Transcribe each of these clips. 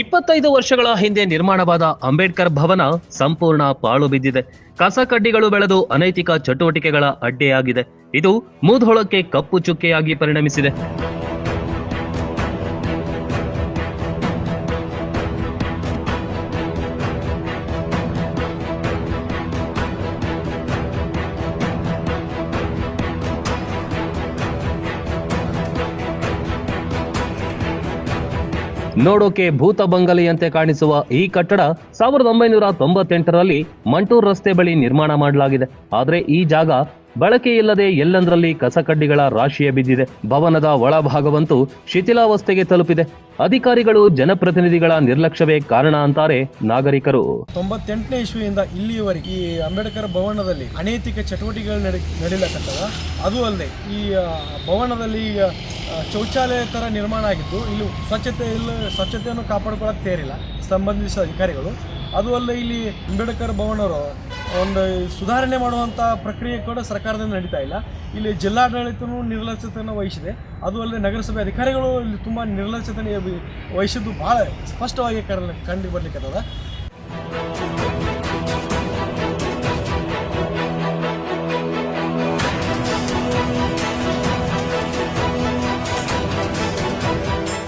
ಇಪ್ಪತ್ತೈದು ವರ್ಷಗಳ ಹಿಂದೆ ನಿರ್ಮಾಣವಾದ ಅಂಬೇಡ್ಕರ್ ಭವನ ಸಂಪೂರ್ಣ ಪಾಳು ಬಿದ್ದಿದೆ. ಕಸ ಬೆಳೆದು ಅನೈತಿಕ ಚಟುವಟಿಕೆಗಳ ಅಡ್ಡೆಯಾಗಿದೆ. ಇದು ಮೂಧೋಳಕ್ಕೆ ಕಪ್ಪು ಚುಕ್ಕೆಯಾಗಿ ಪರಿಣಮಿಸಿದೆ. ನೋಡೋಕೆ ಭೂತ ಬಂಗಲೆಯಂತೆ ಕಾಣಿಸುವ ಈ ಕಟ್ಟಡ ಸಾವಿರದ ಒಂಬೈನೂರ ತೊಂಬತ್ತೆಂಟರಲ್ಲಿ ಮಂಟೂರ್ ರಸ್ತೆ ಬಳಿ ನಿರ್ಮಾಣ ಮಾಡಲಾಗಿದೆ. ಆದರೆ ಈ ಜಾಗ ಬಳಕೆ ಇಲ್ಲದೆ ಎಲ್ಲಂದರಲ್ಲಿ ಕಸಕಡ್ಡಿಗಳ ರಾಶಿಯೇ ಬಿದ್ದಿದೆ. ಭವನದ ಒಳಭಾಗವಂತೂ ಶಿಥಿಲಾವಸ್ಥೆಗೆ ತಲುಪಿದೆ. ಅಧಿಕಾರಿಗಳು ಜನಪ್ರತಿನಿಧಿಗಳ ನಿರ್ಲಕ್ಷ್ಯವೇ ಕಾರಣ ಅಂತಾರೆ ನಾಗರಿಕರು. ತೊಂಬತ್ತೆಂಟನೇ ಇಸ್ವಿಯಿಂದ ಇಲ್ಲಿಯವರೆಗೆ ಈ ಅಂಬೇಡ್ಕರ್ ಭವನದಲ್ಲಿ ಅನೈತಿಕ ಚಟುವಟಿಕೆಗಳು ನಡೆ ಅದು ಅಲ್ಲದೆ ಈ ಭವನದಲ್ಲಿ ಶೌಚಾಲಯ ಥರ ನಿರ್ಮಾಣ ಆಗಿದ್ದು, ಇಲ್ಲಿ ಸ್ವಚ್ಛತೆ ಇಲ್ಲ, ಸ್ವಚ್ಛತೆಯನ್ನು ಕಾಪಾಡಿಕೊಳ್ಳಕ್ಕೆ ತೇರಿಲ್ಲ ಸಂಬಂಧಿಸಿದ ಅಧಿಕಾರಿಗಳು. ಅದು ಅಲ್ಲದೆ ಇಲ್ಲಿ ಅಂಬೇಡ್ಕರ್ ಭವನರು ಒಂದು ಸುಧಾರಣೆ ಮಾಡುವಂಥ ಪ್ರಕ್ರಿಯೆ ಕೂಡ ಸರ್ಕಾರದಿಂದ ನಡೀತಾ ಇಲ್ಲ. ಇಲ್ಲಿ ಜಿಲ್ಲಾಡಳಿತವೂ ನಿರ್ಲಕ್ಷ್ಯತೆಯನ್ನು ವಹಿಸಿದೆ. ಅದು ಅಲ್ಲದೆ ನಗರಸಭೆ ಅಧಿಕಾರಿಗಳು ಇಲ್ಲಿ ತುಂಬ ನಿರ್ಲಕ್ಷ್ಯತೆ ವಹಿಸಿದ್ದು ಭಾಳ ಸ್ಪಷ್ಟವಾಗಿ ಕಂಡು ಕಂಡು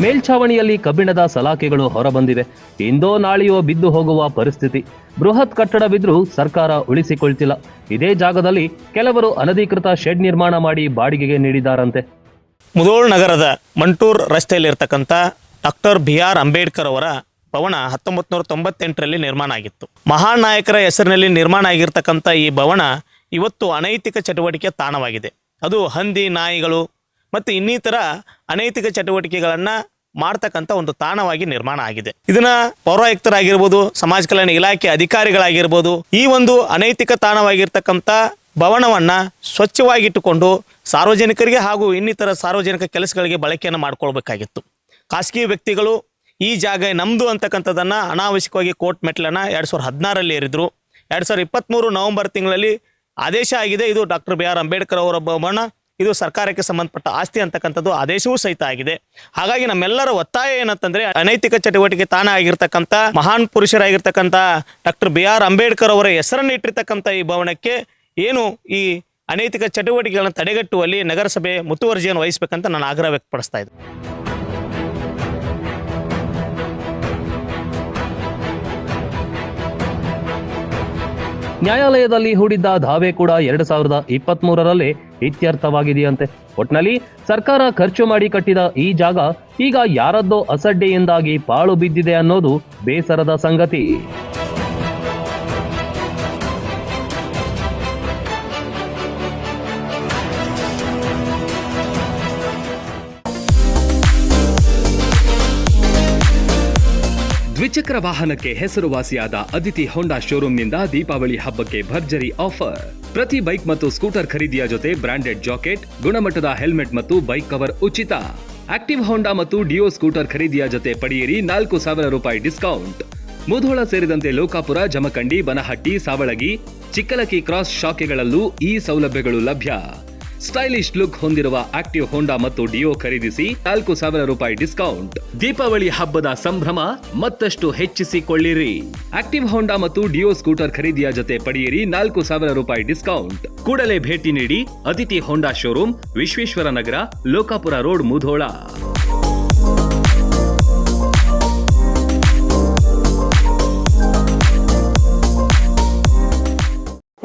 ಮೇಲ್ಛಾವಣಿಯಲ್ಲಿ ಕಬ್ಬಿಣದ ಸಲಾಕೆಗಳು ಹೊರಬಂದಿವೆ. ಇಂದೋ ನಾಳೆಯೋ ಬಿದ್ದು ಹೋಗುವ ಪರಿಸ್ಥಿತಿ. ಬೃಹತ್ ಕಟ್ಟಡ ಬಿದ್ರೂ ಸರ್ಕಾರ ಉಳಿಸಿಕೊಳ್ತಿಲ್ಲ. ಇದೇ ಜಾಗದಲ್ಲಿ ಕೆಲವರು ಅನಧಿಕೃತ ಶೆಡ್ ನಿರ್ಮಾಣ ಮಾಡಿ ಬಾಡಿಗೆಗೆ ನೀಡಿದ್ದಾರಂತೆ ಮುಧೋಳ್ ನಗರದ ಮಂಟೂರ್ ರಸ್ತೆಯಲ್ಲಿರ್ತಕ್ಕಂಥ ಡಾಕ್ಟರ್ ಬಿ ಆರ್ ಅಂಬೇಡ್ಕರ್ ಅವರ ಭವನ ಹತ್ತೊಂಬತ್ತು ನೂರ ತೊಂಬತ್ತೆಂಟರಲ್ಲಿ ನಿರ್ಮಾಣ ಆಗಿತ್ತು. ಮಹಾನ್ ನಾಯಕರ ಹೆಸರಿನಲ್ಲಿ ನಿರ್ಮಾಣ ಆಗಿರ್ತಕ್ಕಂಥ ಈ ಭವನ ಇವತ್ತು ಅನೈತಿಕ ಚಟುವಟಿಕೆ ತಾಣವಾಗಿದೆ. ಅದು ಹಂದಿ ನಾಯಿಗಳು ಮತ್ತು ಇನ್ನಿತರ ಅನೈತಿಕ ಚಟುವಟಿಕೆಗಳನ್ನು ಮಾಡ್ತಕ್ಕಂಥ ಒಂದು ತಾಣವಾಗಿ ನಿರ್ಮಾಣ ಆಗಿದೆ. ಇದನ್ನ ಪೌರಾಯುಕ್ತರಾಗಿರ್ಬೋದು, ಸಮಾಜ ಕಲ್ಯಾಣ ಇಲಾಖೆ ಅಧಿಕಾರಿಗಳಾಗಿರ್ಬೋದು, ಈ ಒಂದು ಅನೈತಿಕ ತಾಣವಾಗಿರ್ತಕ್ಕಂಥ ಭವನವನ್ನು ಸ್ವಚ್ಛವಾಗಿಟ್ಟುಕೊಂಡು ಸಾರ್ವಜನಿಕರಿಗೆ ಹಾಗೂ ಇನ್ನಿತರ ಸಾರ್ವಜನಿಕ ಕೆಲಸಗಳಿಗೆ ಬಳಕೆಯನ್ನು ಮಾಡ್ಕೊಳ್ಬೇಕಾಗಿತ್ತು. ಖಾಸಗಿ ವ್ಯಕ್ತಿಗಳು ಈ ಜಾಗ ನಮ್ಮದು ಅಂತಕ್ಕಂಥದ್ದನ್ನು ಅನಾವಶ್ಯಕವಾಗಿ ಕೋರ್ಟ್ ಮೆಟ್ಲನ್ನು ಎರಡು ಸಾವಿರದ ಹದಿನಾರಲ್ಲಿ ಏರಿದ್ರು. ಎರಡು ಸಾವಿರದ ಇಪ್ಪತ್ತ್ಮೂರು ನವೆಂಬರ್ ತಿಂಗಳಲ್ಲಿ ಆದೇಶ ಆಗಿದೆ, ಇದು ಡಾಕ್ಟರ್ ಬಿ ಆರ್ ಅಂಬೇಡ್ಕರ್ ಅವರ ಭವನ. ಇದು ಸರ್ಕಾರಕ್ಕೆ ಸಂಬಂಧಪಟ್ಟ ಆಸ್ತಿ ಅಂತಕ್ಕಂಥದ್ದು ಆದೇಶವೂ ಸಹಿತ ಆಗಿದೆ. ಹಾಗಾಗಿ ನಮ್ಮೆಲ್ಲರ ಒತ್ತಾಯ ಏನಂತಂದ್ರೆ ಅನೈತಿಕ ಚಟುವಟಿಕೆ ತಾಣ ಆಗಿರ್ತಕ್ಕಂಥ ಮಹಾನ್ ಪುರುಷರಾಗಿರ್ತಕ್ಕಂಥ ಡಾಕ್ಟರ್ ಬಿ ಆರ್ ಅಂಬೇಡ್ಕರ್ ಅವರ ಹೆಸರನ್ನು ಇಟ್ಟಿರ್ತಕ್ಕಂಥ ಈ ಭವನಕ್ಕೆ ಏನು ಈ ಅನೈತಿಕ ಚಟುವಟಿಕೆಗಳನ್ನು ತಡೆಗಟ್ಟುವಲ್ಲಿ ನಗರಸಭೆ ಮುತುವರ್ಜಿಯನ್ನು ವಹಿಸಬೇಕಂತ ನಾನು ಆಗ್ರಹ ವ್ಯಕ್ತಪಡಿಸ್ತಾ ಇದ್ದೆ ನ್ಯಾಯಾಲಯದಲ್ಲಿ ಹೂಡಿದ್ದ ದಾವೆ ಕೂಡ ಎರಡ್ ಸಾವಿರದ ಇಪ್ಪತ್ತ್ ಮೂರರಲ್ಲೇ ಇತ್ಯರ್ಥವಾಗಿದೆಯಂತೆ. ಒಟ್ನಲ್ಲಿ ಸರ್ಕಾರ ಖರ್ಚು ಮಾಡಿ ಕಟ್ಟಿದ ಈ ಜಾಗ ಈಗ ಯಾರದ್ದೋ ಅಸಡ್ಡೆಯಿಂದಾಗಿ ಪಾಳು ಬಿದ್ದಿದೆ ಅನ್ನೋದು ಬೇಸರದ ಸಂಗತಿ. ದ್ವಿಚಕ್ರ ವಾಹನಕ್ಕೆ ಹೆಸರುವಾಸಿಯಾದ ಅದಿತಿ ಹೊಂಡಾ ಶೋರೂಮ್ನಿಂದ ದೀಪಾವಳಿ ಹಬ್ಬಕ್ಕೆ ಭರ್ಜರಿ ಆಫರ್. ಪ್ರತಿ ಬೈಕ್ ಮತ್ತು ಸ್ಕೂಟರ್ ಖರೀದಿಯ ಜೊತೆ ಬ್ರಾಂಡೆಡ್ ಜಾಕೆಟ್, ಗುಣಮಟ್ಟದ ಹೆಲ್ಮೆಟ್ ಮತ್ತು ಬೈಕ್ ಕವರ್ ಉಚಿತ. ಆಕ್ಟಿವ್ ಹೋಂಡಾ ಮತ್ತು ಡಿಯೋ ಸ್ಕೂಟರ್ ಖರೀದಿಯ ಜೊತೆ ಪಡೆಯಿರಿ ನಾಲ್ಕು ಸಾವಿರ ರೂಪಾಯಿ ಡಿಸ್ಕೌಂಟ್. ಮುಧೋಳ ಸೇರಿದಂತೆ ಲೋಕಾಪುರ, ಜಮಖಂಡಿ, ಬನಹಟ್ಟಿ, ಸಾವಳಗಿ ಚಿಕ್ಕಲಕಿ ಕ್ರಾಸ್ ಶಾಖೆಗಳಲ್ಲೂ ಈ ಸೌಲಭ್ಯಗಳು ಲಭ್ಯ. ಸ್ಟೈಲಿಶ್ ಲುಕ್ ಹೊಂದಿರುವ ಆಕ್ಟಿವ್ ಹೋಂಡಾ ಮತ್ತು ಡಿಯೋ ಖರೀದಿಸಿ ನಾಲ್ಕು ಸಾವಿರ ರೂಪಾಯಿ ಡಿಸ್ಕೌಂಟ್. ದೀಪಾವಳಿ ಹಬ್ಬದ ಸಂಭ್ರಮ ಮತ್ತಷ್ಟು ಹೆಚ್ಚಿಸಿಕೊಳ್ಳಿರಿ. ಆಕ್ಟಿವ್ ಹೋಂಡಾ ಮತ್ತು ಡಿಯೋ ಸ್ಕೂಟರ್ ಖರೀದಿಯ ಜೊತೆ ಪಡೆಯಿರಿ ನಾಲ್ಕು ಸಾವಿರ ರೂಪಾಯಿ ಡಿಸ್ಕೌಂಟ್. ಕೂಡಲೇ ಭೇಟಿ ನೀಡಿ Aditi Honda showroom, Vishweshwara Nagar, Lokapur road, Mudhol.